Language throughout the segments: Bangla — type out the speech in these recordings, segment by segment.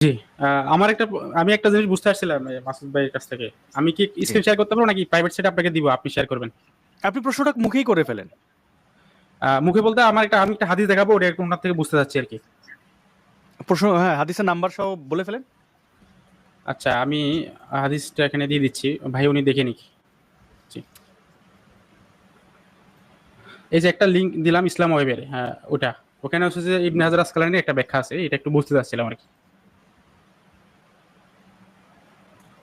জি। আমার একটা আমি একটা জিনিস বুঝতে এই মাসুদ ভাইয়ের কাছ থেকে। আমি কি স্ক্রিন শেয়ার করতে পারব নাকি প্রাইভেট সেট আপনাকে দিব আপনি শেয়ার করবেন? আপনি প্রশ্নটা মুখেই করে ফেলেন। মুখে বলতে আমার একটা আমি একটা হাদিস দেখাবো ওটা একটু ওনার থেকে বুঝতে যাচ্ছি আর কি। প্রশ্ন হ্যাঁ হাদিসের নাম্বার সহ বলে ফেলেন। আচ্ছা আমি হাদিসটা এখানে দিয়ে দিচ্ছি ভাই উনি দেখে নিক। এই যে একটা লিংক দিলাম ইসলাম ওয়েবের হ্যাঁ ওটা। ওখানে হচ্ছে যে ইবনে হাজার আসকালানের একটা ব্যাখ্যা আছে এটা একটু বুঝতে চাচ্ছিলাম আর কি।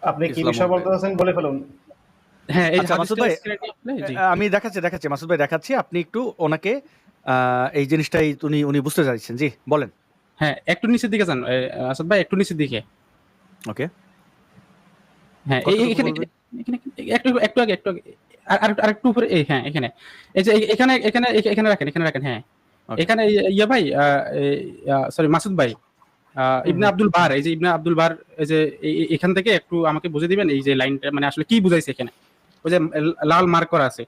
আপনি কি বিষয় বলতে চাচ্ছেন? বলে ফেলুন। হ্যাঁ এই আচ্ছা, মাসুদ ভাই। আমি দেখাচ্ছি দেখাচ্ছি মাসুদ ভাই দেখাচ্ছি। আপনি একটু ওনাকে এই জিনিসটাই উনি উনি বুঝতে চাইছেন। জি বলেন। হ্যাঁ একটু নিচের দিকে যান আসাদ ভাই একটু নিচের দিকে। ওকে। হ্যাঁ এখানে একটু একটু আগে একটু আগে আর আর- আর একটু উপরে এই হ্যাঁ এখানে। এই যে এখানে এখানে এখানে রাখেন এখানে রাখেন হ্যাঁ। এখানে ইয়ে- ভাই সরি মাসুদ ভাই ইবনে আব্দুল বার এই যে ইবনে আব্দুল বার এই যে এখান থেকে একটু আমাকে বুঝে দিবেন এই যে লাইনটা মানে আসলে কি বুঝাইছে এখানে? ওই যে লাল মার্ক করা আছে।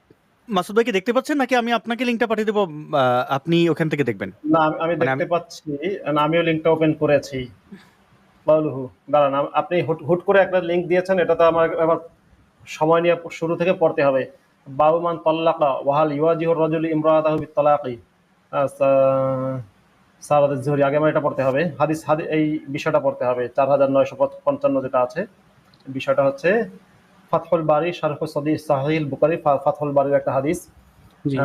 মাসুদ ভাই কি দেখতে পাচ্ছেন? নাকি আমি আপনাকে লিঙ্কটা পাঠিয়ে দেবো আপনি ওখান থেকে দেখবেন? না আমি- আমি মানে দেখতে পাচ্ছি না, আমিও লিঙ্কটা ওপেন করেছি। বাউলুহু দাঁড়ান আপনি হুট হুট করে একটা লিঙ্ক দিয়েছেন এটা তো আমার আবার সময় নিয়ে শুরু থেকে পড়তে হবে। বাউমান তল্লাকা ওয়াহাল ইউয়াজিহুর রাজুল ইমরাতাহু বিত্তালাকি। সারাদ জহুরি আগে আমার এটা পড়তে হবে হাদিস হাদি এই বিষয়টা পড়তে হবে চার হাজার নয়শো পঞ্চান্ন যেটা আছে বিষয়টা হচ্ছে ফাতহুল বারি শারফ সদি সাহিল বুকারি ফা- ফাতহুল বারির একটা হাদিস জি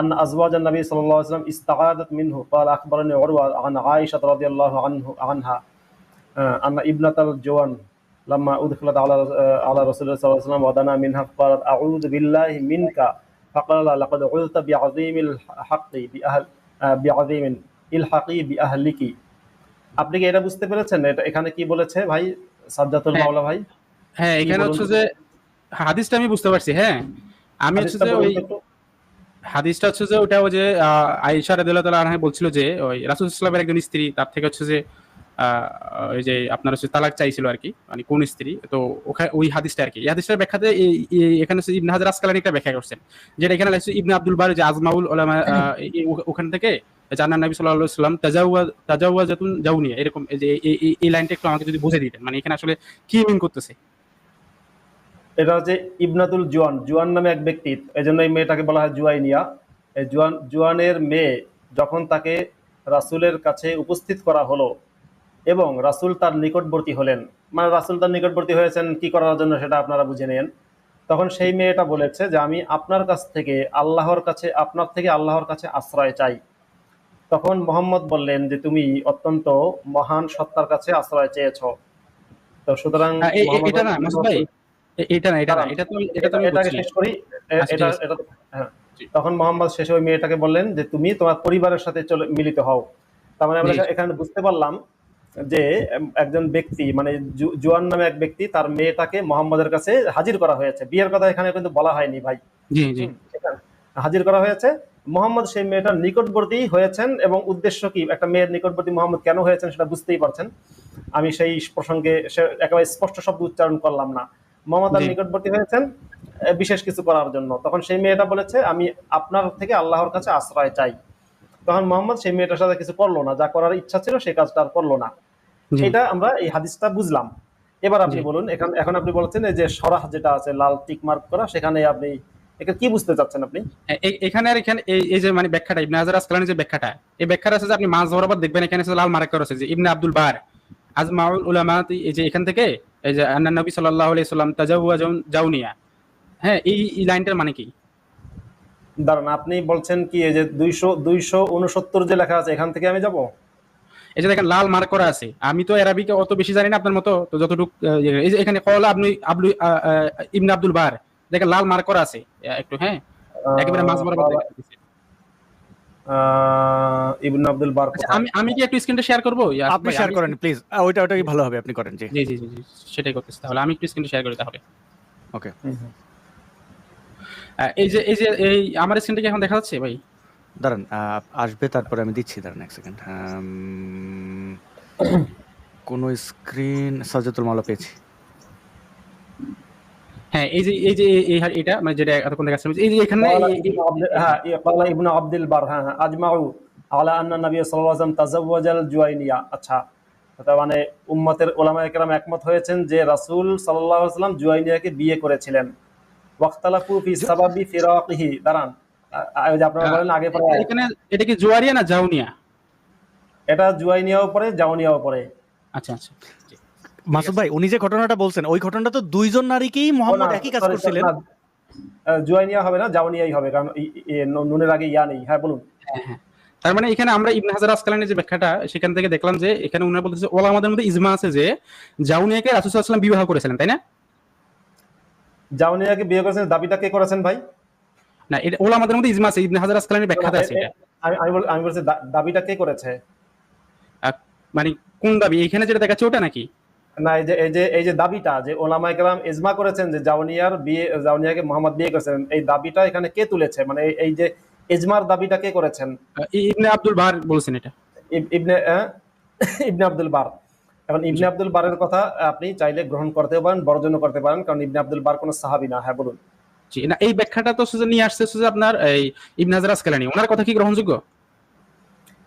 أن أزواج النبي صلى الله عليه وسلم استعاذت منه قال أخبرني عروة عن عائشة رضي الله عنه عنها آه، أن ابنة الجوان لما أدخلت على آه، على رسول الله صلى الله عليه وسلم ودنا منها قالت أعوذ بالله منك فقال لقد عذت بعظيم الحق بأهل آه، ইলহাকি বি আহলিকি আপনি কি এটা বুঝতে পেরেছেন? এটা এখানে কি বলেছে ভাই? সাজ্জাতুল হ্যাঁ। মাওলা ভাই? হ্যাঁ এখানে হচ্ছে যে হাদিসটা আমি বুঝতে পারছি হ্যাঁ। আমি হচ্ছে যে ওই হাদিসটা হচ্ছে যে ওটা ওই যে আয়েশা রাদিয়াল্লাহু তাআলা আনহা বলছিল যে ওই রাসূল সাল্লাল্লাহু একজন স্ত্রী তার থেকে হচ্ছে যে ওই যে আপনার হচ্ছে তালাক চাইছিল আর কি মানে কোন স্ত্রী? তো ওখানে ওই হাদিসটা আর কি। এই হাদিসটার ব্যাখ্যাতে এখানে হচ্ছে ইবনে হাজার আসকালানি একটা ব্যাখ্যা করছেন যেটা এখানে লাগছে ইবনে আব্দুল বার যে আজমাউল ওলামা হ্যাঁ। ওখান থেকে জান্নার নবী আলাইহি সাল্লাম তাজাওয়া, তাজাওয়াজাতুন জাউনিয়া এরকম যে, এই লাইনটা একটু আমাকে যদি বুঝে দিতেন মানে এখানে আসলে কি মিন করতেছে? এটা হচ্ছে ইবনাতুল জুয়ান জুয়ান নামে এক ব্যক্তি এই জন্য এই মেয়েটাকে বলা হয় জুয়াইনিয়া। এই জুয়ান, জুয়ানের মেয়ে যখন তাকে রাসূলের কাছে উপস্থিত করা হলো এবং রাসূল তার নিকটবর্তী হলেন মানে রাসূল তার নিকটবর্তী হয়েছেন, কি করার জন্য সেটা আপনারা বুঝে নেন। তখন সেই মেয়েটা বলেছে যে, আমি আপনার কাছ থেকে, আল্লাহর কাছে, আপনার থেকে আল্লাহর কাছে আশ্রয় চাই। তখন মোহাম্মদ বললেন যে তুমি অত্যন্ত মহান সত্তার কাছে আশ্রয় চেয়েছো। তো সুতরাং আহ, এ- এ- মোহাম্মদ এটা না ভাই এটা না এটা না এটা তো এটা তো আমি শেষ করি এটা এটা তখন মোহাম্মদ শেষে ওই মেয়েটাকে বললেন যে তুমি তোমার পরিবারের সাথে চলে মিলিত হও। তার মানে আমরা এখানে বুঝতে পারলাম যে একজন ব্যক্তি মানে জুয়ান নামে এক ব্যক্তি তার মেয়েটাকে মোহাম্মদের কাছে হাজির করা হয়েছে। বিয়ের কথা এখানে কিন্তু বলা হয়নি ভাই। জি জি। হাজির করা হয়েছে। মোহাম্মদ সেই মেয়েটার নিকটবর্তী হয়েছেন এবং উদ্দেশ্য কি? একটা মেয়ের নিকটবর্তী মোহাম্মদ কেন হয়েছেন সেটা বুঝতেই পারছেন। আমি সেই প্রসঙ্গে একেবারে স্পষ্ট শব্দ উচ্চারণ করলাম না। মোহাম্মদ তার নিকটবর্তী হয়েছেন বিশেষ কিছু করার জন্য। তখন সেই মেয়েটা বলেছে আমি আপনার থেকে আল্লাহর কাছে আশ্রয় চাই। তখন মোহাম্মদ সেই মেয়েটার সাথে কিছু করল না। যা করার ইচ্ছা ছিল সেই কাজটা আর করল না। এটা আমরা এই হাদিসটা বুঝলাম। এবার আপনি বলুন এখন এখন আপনি বলছেন এই যে সরাহ যেটা আছে লাল টিক মার্ক করা সেখানে আপনি এটা কি বুঝতে চাচ্ছেন আপনি? এখানে আর এখানে এই যে মানে ব্যাখ্যাটা ইবনে হাজার আসকালানি যে ব্যাখ্যাটা এই ব্যাখ্যাটা আছে যে আপনি মাছ বরাবর দেখবেন এখানে লাল মার্ক করা আছে যে ইবনে আব্দুল বার আজমাউল উলামা এই যে এখান থেকে এই যে আন্না নবী সাল্লাল্লাহু আলাইহি সাল্লাম তাজাওয়া জাউনিয়া হ্যাঁ এই লাইনটার মানে কি? দাঁড়ান আপনি বলছেন কি এই যে দুইশো দুইশো উনসত্তর যে লেখা আছে এখান থেকে আমি যাব? এই যে দেখেন লাল মার্ক করা আছে। আমি তো অ্যারাবিকে অত বেশি জানি না আপনার মতো তো যতটুকু এই যে এখানে কলা আপনি আবলু আহ, ইবনে আব্দুল বার দেখেন লাল মার্ক করা আছে। একটু হ্যাঁ? একেবারে মাছ বরাবর দেখা যাচ্ছে। ইবন আব্দুল বার আচ্ছা, আমি আমি কি একটু স্ক্রিনটা শেয়ার করব? আপনি শেয়ার করেন প্লিজ ওইটা ওটাই ভালো হবে আপনি করেন জি। জি জি সেটাই করতেছি তাহলে। আমি একটু স্ক্রিনটা শেয়ার করি তাহলে। ওকে। এই যে এই যে এই আমার স্ক্রিনটা কি এখন দেখা যাচ্ছে ভাই? দাঁড়ান আহ, আসবে তারপরে আমি দিচ্ছি দাঁড়ান এক সেকেন্ড কোন স্ক্রিন সাজাতুল মাওলা পেয়েছি। হ্যাঁ এই যে এই যে এই- এই হার- এটা মানে যেটা এতক্ষণ দেখা যাচ্ছে এই যে এখানে قال এই- এই- ابن عبد- ها، قال ابن عبد البر ها ها، اجمعوا على ان النبي صلى الله عليه وسلم تزوج الجوينيه আচ্ছা তার মানে উম্মতের ওলামা একরাম একমত হয়েছেন যে রাসূল সাল্লাল্লাহু আলাইহি ওয়াসাল্লাম জুয়াইনিয়াকে বিয়ে করেছিলেন ওয়াক্তালাফু ফি সাবাবি ফিরাকিহি দাঁড়ান আ- আ- ওই যে আপনারা বলেন আগে পরে এখানে এটা কি জুয়ারিয়া না জাউনিয়া এটা জুয়াইনিয়াও পরে জাউনিয়াও পরে আচ্ছা আচ্ছা জি। মাসুদ ভাই উনি যে ঘটনাটা বলছেন ওই ঘটনাটা তো দুইজন নারীকেই মোহাম্মদ একই কাজ করছিলেন। জুয়াইনিয়া হবে না জাউনিয়াই হবে কারণ নুনের আগে ইয়া নেই। হ্যাঁ বলুন। তার মানে এখানে আমরা ইবনে হাজার আসকালানের যে ব্যাখ্যাটা সেখান থেকে দেখলাম যে এখানে উনারা বলতেছে ওলামাদের মধ্যে ইজমা আছে যে জাউনিয়াকে রাসূল সাল্লাল্লাহু বিবাহ করেছিলেন তাই না? জাউনিয়াকে বিয়ে করেছেন দাবিটা কে করেছেন ভাই? না এটা ওলামাদের মধ্যে ইজমা আছে ইবনে হাজার আসকালানের ব্যাখ্যাতে আছে এটা। আমি আমি বলছি দাবিটা কে করেছে? মানে কোন দাবি? এখানে যেটা দেখাচ্ছে ওটা নাকি? না এই যে এই যে এই যে দাবিটা যে ওলামা একরাম ইজমা করেছেন যে জাউনিয়ার বিয়ে জাউনিয়াকে মোহাম্মদ বিয়ে করেছেন এই দাবিটা এখানে কে তুলেছে? মানে এই- যে ইজমার দাবিটা কে করেছেন? ইবনে আব্দুল বাহার বলছেন এটা। ইবনে ইবনে আব্দুল বার। এখন ইবনে আব্দুল বারের কথা আপনি চাইলে গ্রহণ করতে পারেন বর্জন করতে পারেন কারণ ইবনে আব্দুল বার কোনো সাহাবি না। হ্যাঁ বলুন। জি না এই ব্যাখ্যাটা তো সুজে নিয়ে আসছে সুজে আপনার এই ইবনে হাজার আসকালানি। ওনার কথা কি গ্রহণযোগ্য?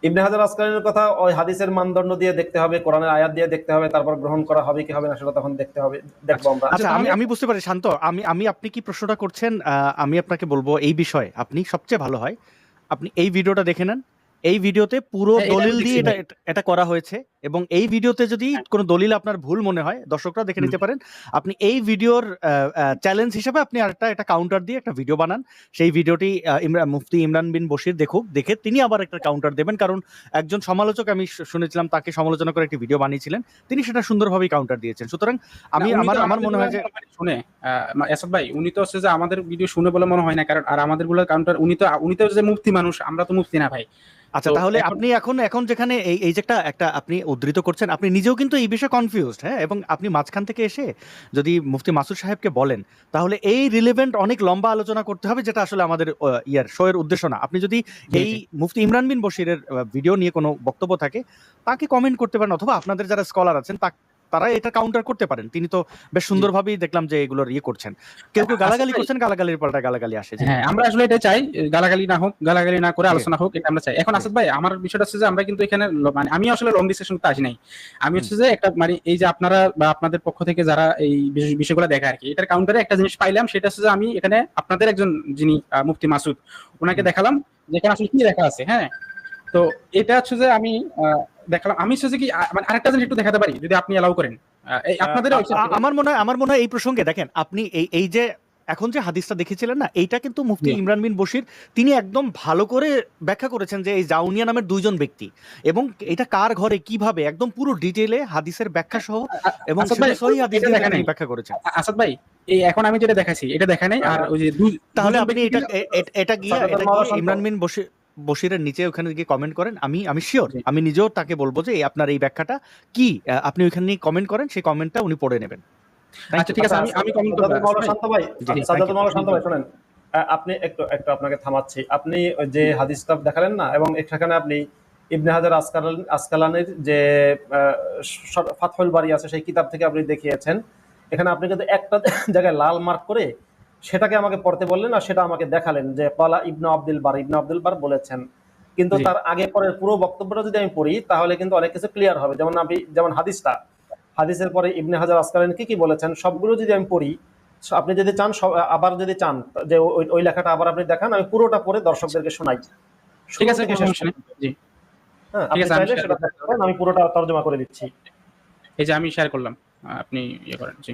ইবনে হাজার আসকালীর কথা ওই হাদিসের মানদণ্ড দিয়ে দেখতে হবে কোরআনের আয়াত দিয়ে দেখতে হবে তারপর গ্রহণ করা হবে কি হবে না সেটা তখন দেখতে হবে দেখব আমরা। আচ্ছা আমি আমি বুঝতে পারি শান্ত আমি আমি আপনি কি প্রশ্নটা করছেন? আহ, আমি আপনাকে বলব এই বিষয়ে আপনি সবচেয়ে ভালো হয়। আপনি এই ভিডিওটা দেখে নেন এই ভিডিওতে পুরো হ্যাঁ, দলিল দিয়ে এটা- এটা করা হয়েছে। এবং এই ভিডিওতে যদি হ্যাঁ। কোনো দলিল আপনার ভুল মনে হয় দর্শকরা দেখে নিতে পারেন। আপনি এই ভিডিওর চ্যালেঞ্জ হিসেবে আপনি আরেকটা একটা কাউন্টার দিয়ে একটা ভিডিও বানান। সেই ভিডিওটি ইমরান মুফতি ইমরান বিন বশির দেখুক দেখে তিনি আবার একটা কাউন্টার দেবেন। কারণ একজন সমালোচক আমি শুনেছিলাম তাকে সমালোচনা করে একটি ভিডিও বানিয়েছিলেন। তিনি সেটা সুন্দরভাবেই কাউন্টার দিয়েছেন। সুতরাং আমি আমার আমার মনে হয় যে শুনে এসব ভাই উনি তো হচ্ছে যে আমাদের ভিডিও শুনে বলে মনে হয় না কারণ আর আমাদেরগুলো কাউন্টার উনি তো উনি তো যে মুফতি মানুষ আমরা তো মুফতি না ভাই। আচ্ছা তাহলে আপনি এখন এখন যেখানে এই এই যে একটা একটা আপনি উদ্ধৃত করছেন আপনি নিজেও কিন্তু এই বিষয়ে কনফিউজড হ্যাঁ? এবং আপনি মাঝখান থেকে এসে যদি মুফতি মাসুদ সাহেবকে বলেন তাহলে এই রিলেভেন্ট অনেক লম্বা আলোচনা করতে হবে যেটা আসলে আমাদের ইয়ার শোয়ের এর উদ্দেশ্য না। আপনি যদি এই মুফতি ইমরান বিন বশিরের ভিডিও নিয়ে কোনো বক্তব্য থাকে তাকে কমেন্ট করতে পারেন অথবা আপনাদের যারা স্কলার আছেন তা তারা এটা কাউন্টার করতে পারেন। তিনি তো বেশ সুন্দরভাবেই দেখলাম যে এগুলোর ইয়ে করছেন। কেউ কেউ গালাগালি করছেন গালাগালির পাল্টা গালাগালি আসে হ্যাঁ আমরা আসলে এটা চাই গালাগালি না হোক গালাগালি না করে আলোচনা হোক এটা আমরা চাই। এখন আসাদ ভাই আমার বিষয়টা হচ্ছে যে আমরা কিন্তু এখানে মানে আমি আসলে লং ডিসকাশন আসি নাই। আমি হচ্ছে যে একটা মানে এই যে আপনারা বা আপনাদের পক্ষ থেকে যারা এই বিষ- বিষয়গুলো দেখে আর কি এটার কাউন্টারে একটা জিনিস পাইলাম সেটা হচ্ছে যে আমি এখানে আপনাদের একজন যিনি মুফতি মাসুদ ওনাকে দেখালাম যেখানে আসলে কি লেখা আছে হ্যাঁ? তো এটা হচ্ছে যে আমি দেখালাম। আমি হচ্ছে কি মানে আরেকটা জিনিস একটু দেখাতে পারি যদি আপনি এলাও করেন। আপনাদের আমার মনে হয় আমার মনে হয় এই প্রসঙ্গে দেখেন আপনি এই এই যে এখন যে হাদিসটা দেখেছিলেন না এইটা কিন্তু মুফতি ইমরান বিন বশির তিনি একদম ভালো করে ব্যাখ্যা করেছেন যে এই জাউনিয়া নামের দুইজন ব্যক্তি। এবং এটা কার ঘরে কীভাবে একদম পুরো ডিটেইলে হাদিসের ব্যাখ্যা সহ এবং সহি হাদিস। ব্যাখ্যা করেছেন। আসাদ ভাই এই এখন আমি যেটা দেখাচ্ছি এটা দেখা নাই আর ওই যে তাহলে আপনি এটা এটা গিয়ে। ইমরান বিন বশির বশিরের নিচে ওখানে গিয়ে কমেন্ট করেন আমি আমি শিওর আমি নিজেও তাকে বলব যে আপনার এই ব্যাখ্যাটা কি? আপনি ওইখানে কমেন্ট করেন সেই কমেন্টটা উনি পড়ে নেবেন। আচ্ছা ঠিক আছে আমি আমি কমেন্ট করব। শান্ত ভাই জি, জি, সাদাত মাওলা শান্ত ভাই শোনেন আপনি একটু একটু আপনাকে থামাচ্ছি। আপনি যে হাদিসটা দেখালেন না এবং সেখানে আপনি ইবনে হাজার আসকালান আসকালানের যে ফাতহুল বাড়ি আছে সেই কিতাব থেকে আপনি দেখিয়েছেন। এখানে আপনি কিন্তু একটা জায়গায় লাল মার্ক করে সেটাকে আমাকে পড়তে বললেন আর সেটা আমাকে দেখালেন যে কলা ইবনু আব্দুল বার ইবনু আব্দুল বার বলেছেন। কিন্তু তার আগে পরের পুরো বক্তব্যটা যদি আমি পড়ি তাহলে কিন্তু অনেক কিছু ক্লিয়ার হবে। যেমন আপনি যেমন হাদিসটা হাদিসের পরে ইবনে হাজার আসকালান কি কি বলেছেন সবগুলো যদি আমি পড়ি আপনি যদি চান আবার যদি চান যে ওই- লেখাটা আবার আপনি দেখান আমি পুরোটা পড়ে দর্শকদেরকে শোনাই। ঠিক আছে হ্যাঁ, ঠিক আছে, আমি পুরোটা তর্জমা করে দিচ্ছি। এই যে আমি শেয়ার করলাম। আপনি ইয়ে করেন জি।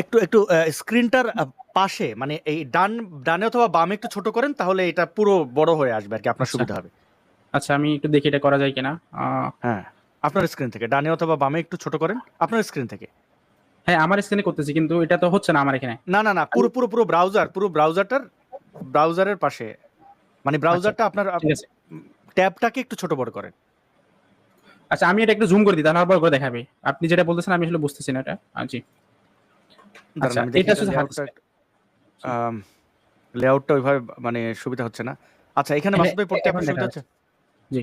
একটু একটু স্ক্রিনটার পাশে মানে এই ডান ডানে অথবা বামে একটু ছোট করেন তাহলে এটা পুরো বড় হয়ে আসবে আর কি আপনার আচ্ছা। সুবিধা হবে। আচ্ছা আমি একটু দেখি এটা করা যায় কিনা। হ্যাঁ আপনার স্ক্রিন থেকে ডানে অথবা বামে একটু ছোট করেন আপনার স্ক্রিন থেকে। হ্যাঁ আমার স্ক্রিনে করতেছি কিন্তু এটা তো হচ্ছে না আমার এখানে। না না না পুরো পুরো পুরো ব্রাউজার পুরো ব্রাউজারটার ব্রাউজারের পাশে। মানে ব্রাউজারটা আপনার ঠিক ট্যাবটাকে একটু ছোট বড় করেন। আচ্ছা আমি এটা একটু জুম করে দিই তাহলে আবার করে দেখাবে। আপনি যেটা বলতেছেন আমি আসলে বুঝতেছি না এটা। জি। আচ্ছা, এটা শুধু লেআউটটা ওইভাবে মানে সুবিধা হচ্ছে না। আচ্ছা এখানে মাসুদ ভাই পড়তে আপনার সুবিধা হচ্ছে? জি।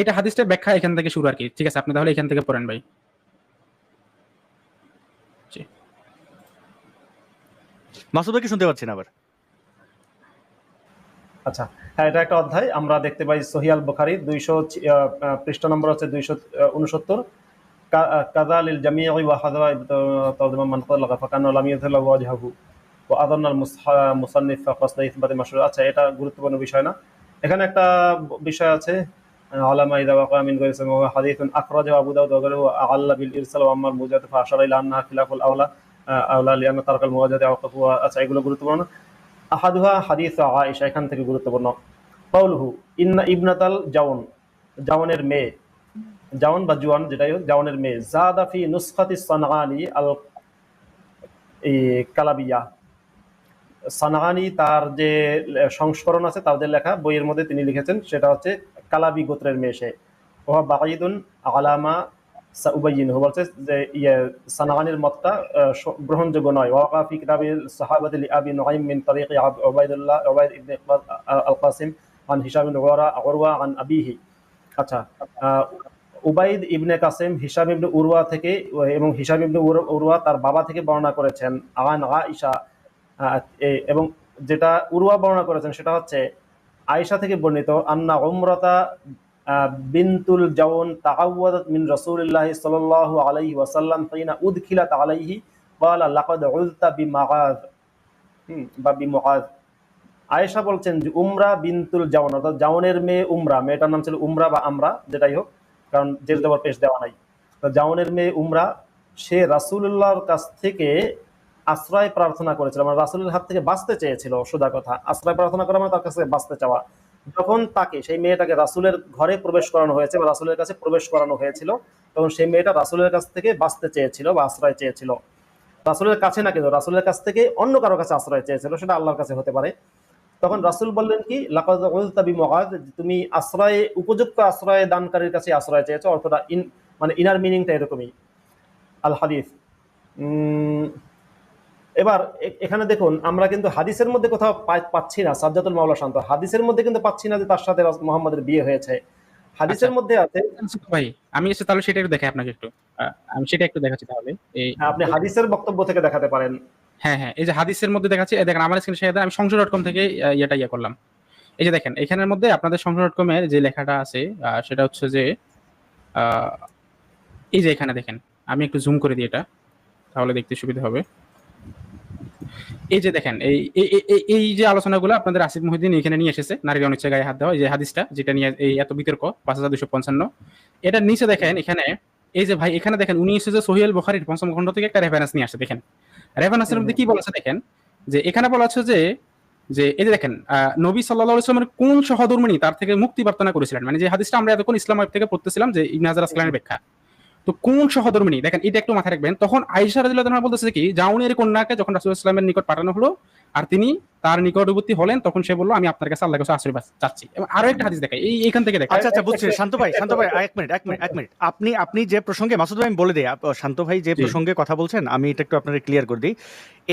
এটা হাদিসটার ব্যাখ্যা এখান থেকে শুরু আর কি। ঠিক আছে আপনি তাহলে এখান থেকে পড়েন ভাই। মাসুদ ভাইকে শুনতে পাচ্ছেন আবার? আচ্ছা হ্যাঁ এটা একটা অধ্যায়। আমরা দেখতে পাই সহিয়াল বুখারি দুইশো পৃষ্ঠা নম্বর হচ্ছে দুইশো উনসত্তর কাদালিল জামিয়া ওয়া হাদা তরজমা মান তালাকা ফাকান্না লাম ইয়াযহাল ওয়াজহাহু ওয়া আযান্না আল মুসান্নিফ ফাসলা ইসবাতি মাশরুর আচ্ছা এটা গুরুত্বপূর্ণ বিষয় না? এখানে একটা বিষয় আছে আল্লা আম্মাল মুজাদ তারাকাল আচ্ছা এগুলো গুরুত্বপূর্ণ। আহাদুহা হাদিস আয়েশা, এখান থেকে গুরুত্বপূর্ণ। কাউলহু ইন্না ইবনাতাল জাউন, জাউনের মেয়ে। জাউন বা জুয়ান যেটাই হোক, জাউনের মেয়ে। জাদাফি নুসখাতি সানআনি আল, এই কালাবিয়া। সানআনি তার যে সংস্করণ আছে তাদের লেখা, বইয়ের মধ্যে তিনি লিখেছেন, সেটা হচ্ছে কালাবি গোত্রের মেয়ে সে। ওহা বাঈদুন আলামা বলছে যে সানাগানির মতটা গ্রহণযোগ্য নয় ওয়াকা ফি সাহাবাতি লিআবি নুআইম মিন আব উবাইদুল্লাহ উবাইদ ইবনে আল কাসিম আন হিশাম ইবনে উরওয়া আন আবিহি আচ্ছা উবাইদ ইবনে কাসিম হিসাম ইবনে উরওয়া থেকে, এবং হিসাম ইবনে উর- উরওয়া তার বাবা থেকে বর্ণনা করেছেন, আন আয়েশা এবং যেটা উরওয়া বর্ণনা করেছেন সেটা হচ্ছে, আয়েশা থেকে বর্ণিত, আন্না বিনতুল জাউন তাআওয়াদাত মিন রাসূলিল্লাহি সাল্লাল্লাহু আলাইহি ওয়াসাল্লাম হিনা উদখিলাত আলাইহি, ক্বালা, লাকাদ উযতা বিমাগাজ বা বিমুআজ আয়েশা বলছেন যে, উমরা বিনতুল জাউন, অর্থাৎ জাউনের মেয়ে উমরা, মেয়েটার নাম ছিল উমরা বা আমরা, যেটাই হোক, কারণ জের দেওয়ার পেশ দেওয়া নাই। তো জাউনের মেয়ে উমরা, সে রাসূলুল্লাহর কাছ থেকে আশ্রয় প্রার্থনা করেছিল মানে রাসূলের হাত থেকে বাঁচতে চেয়েছিল, সোজা কথা। আশ্রয় প্রার্থনা করা মানে তার কাছে বাঁচতে চাওয়া। যখন তাকে, সেই মেয়েটাকে রাসূলের ঘরে প্রবেশ করানো হয়েছে বা রাসূলের কাছে প্রবেশ করানো হয়েছিল, তখন সেই মেয়েটা রাসুলের কাছ থেকে বাঁচতে চেয়েছিল বা আশ্রয় চেয়েছিল। রাসুলের কাছে না কিন্তু রাসূলের কাছ থেকে অন্য কারও কাছে আশ্রয় চেয়েছিল, সেটা আল্লাহর কাছে হতে পারে। তখন রাসূল বললেন কি উলতা বিমুআদ তুমি আশ্রয়ে, উপযুক্ত আশ্রয় দানকারীর কাছে আশ্রয় চেয়েছো অর্থটা ইন মানে ইনার মিনিংটা এরকমই। আল হাদিফ এবার এখানে দেখুন আমরা কিন্তু হাদিসের মধ্যে কোথাও পাচ্ছি না সাজ্জাতুল মাওলা শান্ত। হাদিসের মধ্যে কিন্তু পাচ্ছি না যে তার সাথে মোহাম্মদের বিয়ে হয়েছে। হাদিসের আচ্ছা। মধ্যে আছে ভাই আমি এসে তাহলে সেটা একটু দেখাই আপনাকে একটু। আমি সেটা একটু দেখাচ্ছি তাহলে। এই হ্যাঁ, আপনি হাদিসের বক্তব্য থেকে দেখাতে পারেন। হ্যাঁ হ্যাঁ এই যে হাদিসের মধ্যে দেখাচ্ছি দেখেন আমার স্ক্রিন শেয়ার আমি সংসদ ডট কম থেকে ইয়েটা ইয়ে করলাম। এই যে দেখেন এখানের মধ্যে আপনাদের সংসদ ডট কমের যে লেখাটা আছে সেটা হচ্ছে যে আহ, এই যে এখানে দেখেন আমি একটু জুম করে দিই এটা তাহলে দেখতে সুবিধা হবে। এই যে দেখেন, এই, এই- যে আলোচনাগুলো আপনাদের আসিফ মহিউদ্দিন এখানে নিয়ে এসেছে নারীর অনিচ্ছা গায়ে হাত দেওয়া, এই যে হাদিসটা, যেটা নিয়ে এই এত বিতর্ক, পাঁচ হাজার দুশো পঞ্চান্ন। এটার নিচে দেখেন, এখানে, এই যে ভাই, এখানে দেখেন, উনি এসেছে সোহেল বখারির পঞ্চম খণ্ড থেকে একটা রেফারেন্স নিয়ে আসে দেখেন। রেফারেন্সের মধ্যে কি বলেছে, দেখেন? যে এখানে বলা হচ্ছে যে যে, এই যে দেখেন নবী সাল্লাহ ইসলামের কোন সহধর্মিনী তার থেকে মুক্তি প্রার্থনা করেছিলেন? মানে যে হাদিসটা আমরা এতক্ষণ ইসলাম থেকে পড়তেছিলাম যে ইবনে আসলামের ব্যাখ্যা। তো কোন সহধর্মিনী? দেখেন এটা একটু মাথায় রাখবেন। তখন আয়েশা রাদিয়াল্লাহু বলতেছে কি জাউনের কন্যাকে যখন রাসূল ইসলামের নিকট পাঠানো হলো আর তিনি তার নিকটবর্তী হলেন তখন সে বলল আমি আপনার কাছে আল্লাহর কাছে আশ্রয় চাচ্ছি। এবং আরও একটা হাদিস দেখাই এই এখান থেকে দেখাই। আচ্ছা আচ্ছা বুঝছি। শান্ত ভাই শান্ত ভাই এক মিনিট এক মিনিট এক মিনিট। আপনি আপনি যে প্রসঙ্গে মাসুদ ভাই বলে দিই শান্ত ভাই যে প্রসঙ্গে কথা বলছেন আমি এটা একটু আপনাকে ক্লিয়ার করে দিই।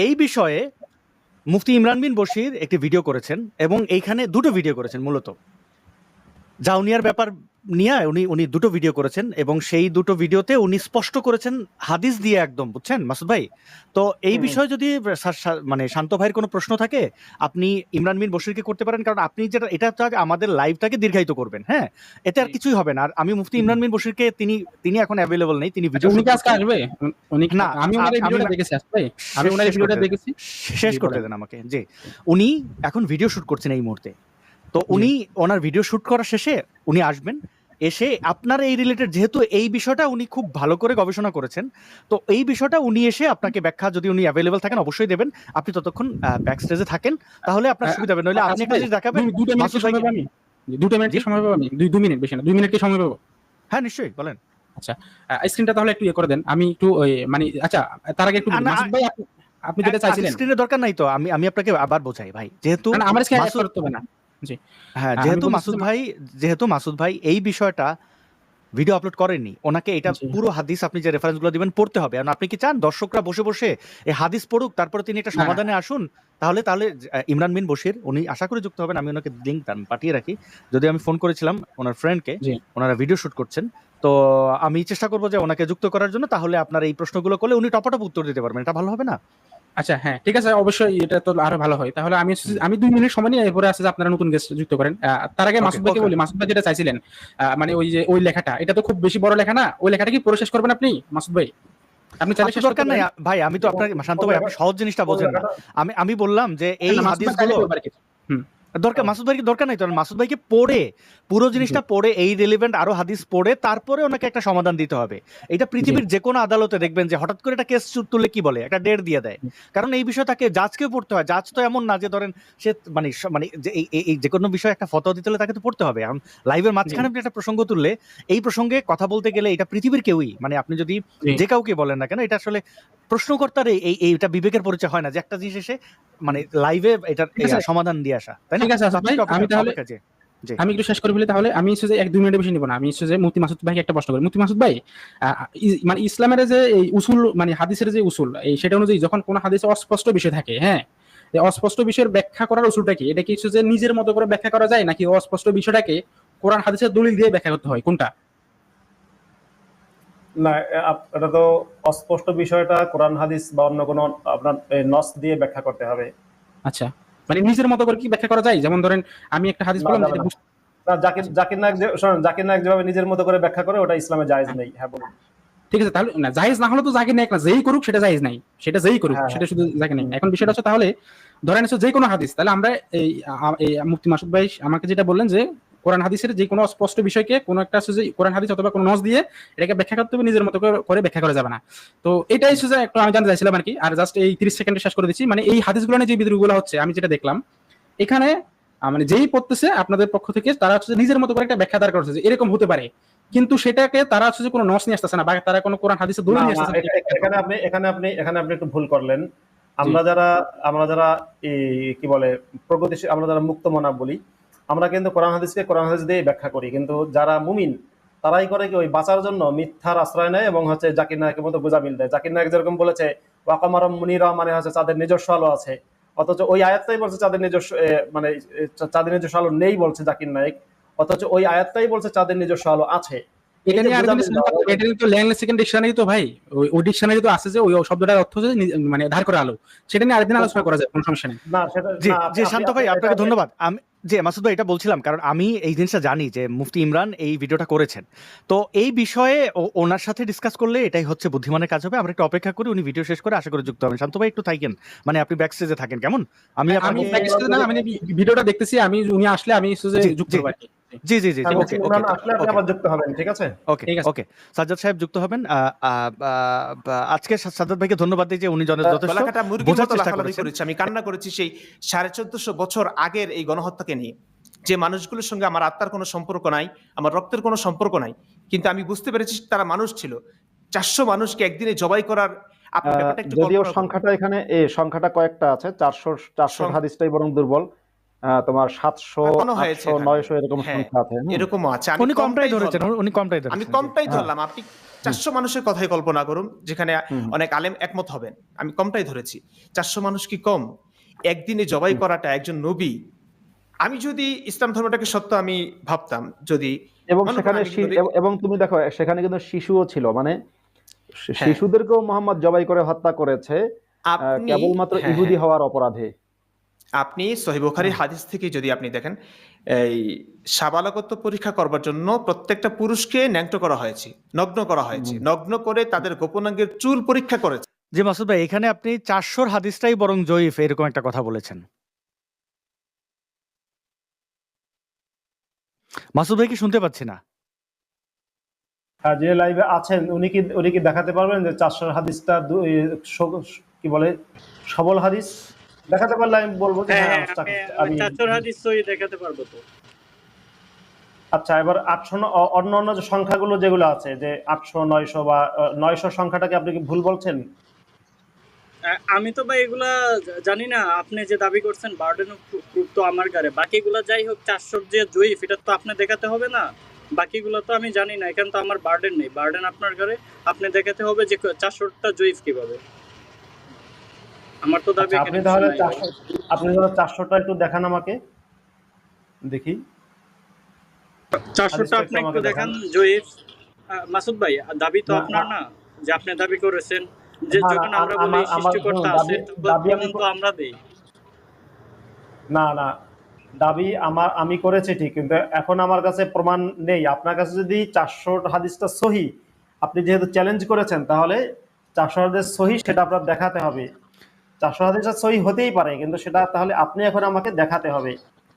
এই বিষয়ে মুফতি ইমরান বিন বশির একটি ভিডিও করেছেন এবং এইখানে দুটো ভিডিও করেছেন মূলত। জাউনিয়ার ব্যাপার নিয়ে উনি উনি দুটো ভিডিও করেছেন এবং সেই দুটো ভিডিওতে উনি স্পষ্ট করেছেন হাদিস দিয়ে একদম বুঝছেন মাসুদ ভাই? তো এই বিষয়ে যদি মানে শান্ত ভাইয়ের কোনো প্রশ্ন থাকে আপনি ইমরান বিন বশিরকে করতে পারেন কারণ আপনি যেটা এটা তো আমাদের লাইভটাকে দীর্ঘায়িত করবেন হ্যাঁ? এতে আর কিছুই হবে না। আর আমি মুফতি ইমরান মিন বশিরকে তিনি তিনি এখন অ্যাভেলেবল নেই তিনি আচ্ছা, ভিডিও উনি আজকে আসবে? উনি না, আমি ওনার ভিডিওটা দেখেছি আসবে ভাই আমি ওনার ভিডিওটা দেখেছি। শেষ করতে দেন আমাকে জি। উনি এখন ভিডিও শুট করছেন এই মুহূর্তে। তো উনি ওনার ভিডিও শুট করার শেষে উনি আসবেন। এসে আপনার এই রিলেটেড যেহেতু এই বিষয়টা উনি খুব ভালো করে গবেষণা করেছেন তো এই বিষয়টা উনি এসে আপনাকে ব্যাখ্যা যদি উনি অ্যাভেলেবল থাকেন অবশ্যই দেবেন। আপনি ততক্ষণ ব্যাক স্টেজে থাকেন তাহলে আপনার সুবিধা হবে। নইলে আপনি আচ্ছা একটা জিনিস দেখাবেন। দুটো মিনিট সময় পাবো আমি? দুটো মিনিট সময় পাবো আমি? দুই দুই মিনিট বেশি না। দুই মিনিট কি সময় পাবো? হ্যাঁ নিশ্চয়ই বলেন। আচ্ছা স্ক্রিনটা তাহলে একটু ইয়ে করে দেন। আমি একটু মানে আচ্ছা তার আগে একটু মাসুদ ভাই আপনি- যেটা চাইছিলেন। স্ক্রিনের দরকার নাই তো। আমি আমি আপনাকে আবার বোঝাই ভাই। যেহেতু আমার স্ক্রিন করতে হবে না। হ্যাঁ যেহেতু মাসুদ ভাই যেহেতু মাসুদ ভাই এই বিষয়টা ভিডিও আপলোড করেননি ওনাকে এটা পুরো হাদিস আপনি যে রেফারেন্সগুলো দিবেন পড়তে হবে। আর আপনি কি চান? দর্শকরা বসে বসে এই হাদিস পড়ুক তারপরে তিনি না। সমাধানে আসুন তাহলে তাহলে ইমরান বিন বশির উনি আশা করে যুক্ত হবেন আমি ওনাকে লিঙ্ক পাঠিয়ে রাখি। যদি আমি ফোন করেছিলাম ওনার ফ্রেন্ডকে। ওনারা ভিডিও শুট করছেন তো আমি চেষ্টা করব যে ওনাকে যুক্ত করার জন্য তাহলে আপনার এই প্রশ্নগুলো করলে উনি টপাটপ উত্তর দিতে পারবেন। এটা ভালো হবে না? আচ্ছা হ্যাঁ ঠিক আছে অবশ্যই এটা তো আরও ভালো হয়। তাহলে আমি আমি দুই মিনিট সময় নিয়ে এরপরে আছে যে আপনারা নতুন গেস্ট যুক্ত করেন। তার আগে মাসুদ ভাইকে বলি মাসুদ ভাই যেটা চাইছিলেন আহ, মানে ওই যে ওই লেখাটা এটা তো খুব বেশি বড় লেখা না ওই লেখাটা কি প্রসেস শেষ করবেন আপনি মাসুদ ভাই? আপনি চাইলে শেষ দরকার নাই ভাই আমি তো আপনাকে শান্ত ভাই আপনি সহজ জিনিসটা বোঝেন না। আমি আমি বললাম যে এই হাদিসগুলো কি। দরকার মাসুদ ভাইকে দরকার নাই তো। মাসুদ ভাইকে পড়ে পুরো জিনিসটা পড়ে এই রিলেভেন্ট আরও হাদিস পড়ে তারপরে ওনাকে একটা সমাধান দিতে হবে। এটা পৃথিবীর যে কোনো আদালতে দেখবেন যে হঠাৎ করে একটা কেস তুলে কি বলে? একটা ডেট দিয়ে দেয়। কারণ এই বিষয় তাকে জাজকে পড়তে হয়। জাজ তো এমন না যে ধরেন সে মানে মানে এই- যে কোনো বিষয়ে একটা ফটো দিতে হলে তাকে তো পড়তে হবে। এখন লাইভের মাঝখানে আপনি একটা প্রসঙ্গ তুললে এই প্রসঙ্গে কথা বলতে গেলে এটা পৃথিবীর কেউই মানে আপনি যদি যে কাউকে বলেন না কেন এটা আসলে প্রশ্নকর্তার এই এই- এইটা বিবেকের পরিচয় হয় না যে একটা জিনিস এসে মানে লাইভে এটার সমাধান দিয়ে আসা তাই না? ঠিক আছে, আমি তাহলে- আমি একটু শেষ করে ফেলি তাহলে। আমি হচ্ছে যে এক দুই মিনিটের বেশি নিব না। আমি হচ্ছে যে মুফতি মাসুদ ভাইকে একটা প্রশ্ন করি। মুফতি মাসুদ ভাই মানে ইসলামের যে এই উসুল মানে হাদিসের যে উসুল এই সেটা অনুযায়ী যখন কোনো হাদিসে অস্পষ্ট বিষয় থাকে হ্যাঁ এই অস্পষ্ট বিষয়ের ব্যাখ্যা করার উসুলটা কি? এটা কি যে নিজের মতো করে ব্যাখ্যা করা যায়? নাকি অস্পষ্ট বিষয়টাকে কোরআন হাদিসের দলিল দিয়ে ব্যাখ্যা করতে হয়? কোনটা? না এটা তো অস্পষ্ট বিষয়টা কোরআন হাদিস বা অন্য কোনো আপনার নস দিয়ে ব্যাখ্যা করতে হবে। আচ্ছা। মানে নিজের মতো করে কি ব্যাখ্যা করা যায়? যেমন ধরেন আমি একটা হাদিস বললাম যেটা না। জাকির জাকির নায়ক শোনেন জাকির নায়ক যেভাবে নিজের মতো করে ব্যাখ্যা করে ওটা ইসলামে জায়েজ নেই। হ্যাঁ বলুন। ঠিক আছে তাহলে না জায়েজ না হলে তো জাকির নায়ক না যেই করুক সেটা জায়েজ নাই। সেটা যেই করুক হ্যাঁ, সেটা শুধু জাকির নায়ক এখন বিষয়টা হচ্ছে তাহলে ধরেন যে কোনো হাদিস তাহলে আমরা এই মুফতি মাসুদ ভাই আমাকে যেটা বললেন যে কোরআন হাদিসের যে কোনো স্পষ্ট বিষয়কে কোনো একটা যে কোরআন হাদিস অথবা কোনো নস দিয়ে এটাকে ব্যাখ্যা করতে হবে নিজের মতো করে- ব্যাখ্যা করা যাবে না। তো এটাই যে একটু আমি জানতে চাইছিলাম আর কি। আর জাস্ট এই তিরিশ সেকেন্ডে শেষ করে দিচ্ছি। মানে এই হাদিসগুলো যে বিদ্রোহগুলো হচ্ছে আমি যেটা দেখলাম এখানে মানে যেই পড়তেছে আপনাদের পক্ষ থেকে তারা হচ্ছে নিজের মতো করে একটা ব্যাখ্যা দাঁড় করছে যে এরকম হতে পারে। কিন্তু সেটাকে তারা হচ্ছে যে কোনো নস নিয়ে আসতেছে না বা তারা কোনো কোরআন হাদিসে না, নিয়ে আসতেছে এখানে আপনি এখানে আপনি এখানে আপনি একটু ভুল করলেন। আমরা যারা আমরা যারা এই কি বলে প্রগতিশীল আমরা যারা মুক্ত মনা বলি আমরা কিন্তু কোরআন হাদিসকে কোরআন হাদিস দিয়ে ব্যাখ্যা করি। কিন্তু যারা মুমিন, তারাই করে কি ওই বাঁচার জন্য মিথ্যার আশ্রয় নেয় এবং হচ্ছে জাকির নায়কের মতো বোঝা মিল দেয়। জাকির নায়ক যেরকম বলেছে ওয়াকামারম মুনিরা মানে হচ্ছে তাদের নিজস্ব আলো আছে। অথচ ওই আয়াতটাই বলছে চাঁদের নিজস্ব মানে চাঁদের নিজস্ব আলো নেই বলছে জাকির নায়ক। অথচ ওই আয়াতটাই বলছে চাঁদের নিজস্ব আলো আছে। এটা নিয়ে আর এটা তো ল্যাংলেস সেকেন্ড ডিকশনারি তো ভাই ওই ওই ডিকশনারি তো আছে যে ওই শব্দটার অর্থ হচ্ছে মানে ধার করে আলো। সেটা নিয়ে আরেকদিন আলোচনা করা যায় কোনো সমস্যা নেই। জি জি শান্ত ভাই আপনাকে ধন্যবাদ। আমি জি মাসুদ ভাই এটা বলছিলাম কারণ আমি এই জিনিসটা জানি যে মুফতি ইমরান এই ভিডিওটা করেছেন। তো এই বিষয়ে ওনার সাথে ডিসকাস করলে এটাই হচ্ছে বুদ্ধিমানের কাজ হবে। আমরা একটু অপেক্ষা করি উনি ভিডিও শেষ করে আশা করে যুক্ত হবেন। শান্ত ভাই একটু থাকেন। মানে আপনি ব্যাক স্টেজে থাকেন কেমন? আমি আমি ভিডিওটা দেখতেছি আমি উনি আসলে আমি যে যুক্ত হব জি জি জি ওকে আসলে আপনি আবার যুক্ত হবেন ঠিক আছে? ওকে ওকে। সাজ্জাদ সাহেব যুক্ত হবেন। আজকে সাজ্জাদ ভাইকে ধন্যবাদ দিই যে উনি যথেষ্ট বোঝার চেষ্টা করেছি। আমি কান্না করেছি সেই সাড়ে চোদ্দশো বছর আগের এই গণহত্যাকে নিয়ে। যে মানুষগুলোর সঙ্গে আমার আত্মার কোনো সম্পর্ক নাই আমার রক্তের কোনো সম্পর্ক নাই কিন্তু আমি বুঝতে পেরেছি তারা মানুষ ছিল। চারশো মানুষকে একদিনে জবাই করার যদিও সংখ্যাটা এখানে সংখ্যাটা কয়েকটা আছে চারশো চারশো হাদিসটাই বরং দুর্বল। তোমার সাতশো আটশো নয়শো এরকম হ্যাঁ, সংখ্যা আছে হুম। এরকমও আছে। উনি কমটাই ধরেছেন উনি কমটাই ধরেছেন। আমি কমটাই হ্যাঁ। ধরলাম। আপনি চারশো মানুষের কথাই কল্পনা করুন যেখানে অনেক আলেম একমত হবেন। আমি কমটাই ধরেছি। চারশো মানুষ কি কম? একদিনে জবাই করাটা একজন নবী? আমি যদি ইসলাম ধর্মটাকে সত্য আমি ভাবতাম যদি এবং সেখানে এবং- তুমি দেখো সেখানে কিন্তু শিশুও ছিল মানে হ্যাঁ। শিশুদেরকেও মোহাম্মদ জবাই করে হত্যা করেছে কেবলমাত্র ইহুদি। হওয়ার অপরাধে। আপনি সহিবখারি হাদিস থেকে যদি আপনি দেখেন এই সাবালকত্ব পরীক্ষা করবার জন্য প্রত্যেকটা পুরুষকে ন্যাংটো করা হয়েছে নগ্ন করা হয়েছে। নগ্ন করে তাদের গোপনাঙ্গের চুল পরীক্ষা করেছে। জি মাসুদ ভাই এখানে আপনি চারশোর হাদিসটাই বরং জয়ীফ এরকম একটা কথা বলেছেন। মাসুদ ভাই কি শুনতে পাচ্ছি না? আর যে লাইভে আছেন উনি কি উনি কি দেখাতে পারবেন যে চারশো হাদিসটা দু- কি বলে সবল হাদিস? দেখাতে পারলে আমি বলব যে হ্যাঁ হ্যাঁ, আমি আমি চারশোর হাদিস সহি দেখাতে পারব তো। আচ্ছা এবার আটশো অন্য অন্য যে সংখ্যাগুলো যেগুলো আছে যে আটশো নয়শো বা নয়শো সংখ্যাটাকে আপনি কি ভুল বলছেন? আমি তো ভাই এগুলা জানি না আপনি যে দাবি করছেন বার্ডেন প্রুফ তো আমার গাড়ে বাকিগুলা যাই হোক চারশোর যে জয়ীফ এটা তো আপনি দেখাতে হবে না? বাকিগুলো তো আমি জানি না এখানে তো আমার বার্ডেন নেই। বার্ডেন আপনার ঘরে আপনি দেখাতে হবে যে চারশোটা জয়ীফ কীভাবে? আমার তো দাবি আচ্ছা, আপনি তাহলে কিছু নাই ভাই। চারশো আপনি তাহলে চারশোটা একটু দেখান আমাকে। দেখি। চারশোটা হাদিসটা আপনি একটু দেখান জয়ীফ। মাসুদ ভাই দাবি তো আপনার না যে আপনি দাবি করেছেন যে যখন আমরা বলি আমার- আমার সৃষ্টিকর্তা আছে দাবি আমি তখন তো আমরা দেই। না না দাবি আমার আমি করেছি ঠিক কিন্তু এখন আমার কাছে প্রমাণ নেই। আপনার কাছে যদি চারশো হাদিসটা সহি আপনি যেহেতু চ্যালেঞ্জ করেছেন তাহলে চারশো হাদিস সহি সেটা আপনার দেখাতে হবে। চারশো হাদিসটা সহি হতেই পারে কিন্তু সেটা তাহলে আপনি এখন আমাকে দেখাতে হবে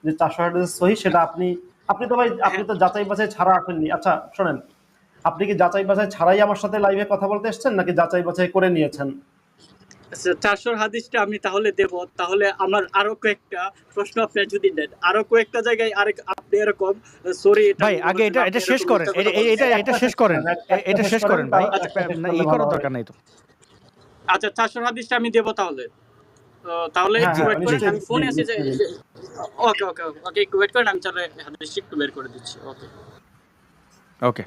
যে চারশো হাদিস সহি সেটা আপনি আপনি তো ভাই আপনি তো যাচাই বাছাই ছাড়া আসেননি। আচ্ছা শোনেন আপনি কি যাচাই বাছাই ছাড়াই আমার সাথে লাইভে কথা বলতে এসেছেন নাকি যাচাই বাছাই করে নিয়েছেন? আচ্ছা, চারশোর হাদিসটা আমি তাহলে দেব। তাহলে আমার আরও কয়েকটা প্রশ্ন আপনি যদি দেন আরও কয়েকটা জায়গায় আরেক আপনি এরকম সরি ভাই আগে এটা এটা শেষ করেন। এটা এটা শেষ করেন। এটা শেষ করেন ভাই। ই করার দরকার নাই তো। আচ্ছা চারশোর হাদিসটা আমি দেব তাহলে। তাহলে হ্যাঁ, একটু হ্যাঁ, ওয়েট করেন আমি ফোনে ওকে ওকে ওকে একটু ওয়েট করেন আমি তাহলে হাদিসটা একটু বের করে দিচ্ছি ওকে। ওকে।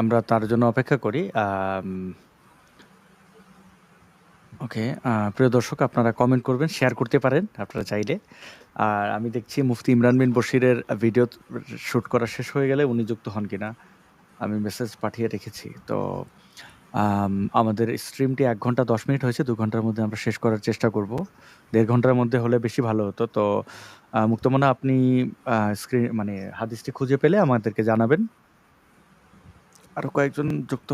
আমরা তার জন্য অপেক্ষা করি ওকে প্রিয় দর্শক আপনারা কমেন্ট করবেন শেয়ার করতে পারেন আপনারা চাইলে। আর আমি দেখছি মুফতি ইমরান বিন বশিরের ভিডিও শ্যুট করা শেষ হয়ে গেলে উনি যুক্ত হন কিনা। আমি মেসেজ পাঠিয়ে রেখেছি। তো আমাদের স্ট্রিমটি এক ঘণ্টা দশ মিনিট হয়েছে, দু ঘণ্টার মধ্যে আমরা শেষ করার চেষ্টা করব। দেড় ঘণ্টার মধ্যে হলে বেশি ভালো হতো। তো মুক্তমনা, আপনি স্ক্রিন মানে হাদিসটি খুঁজে পেলে আমাদেরকে জানাবেন। আরও কয়েকজন যুক্ত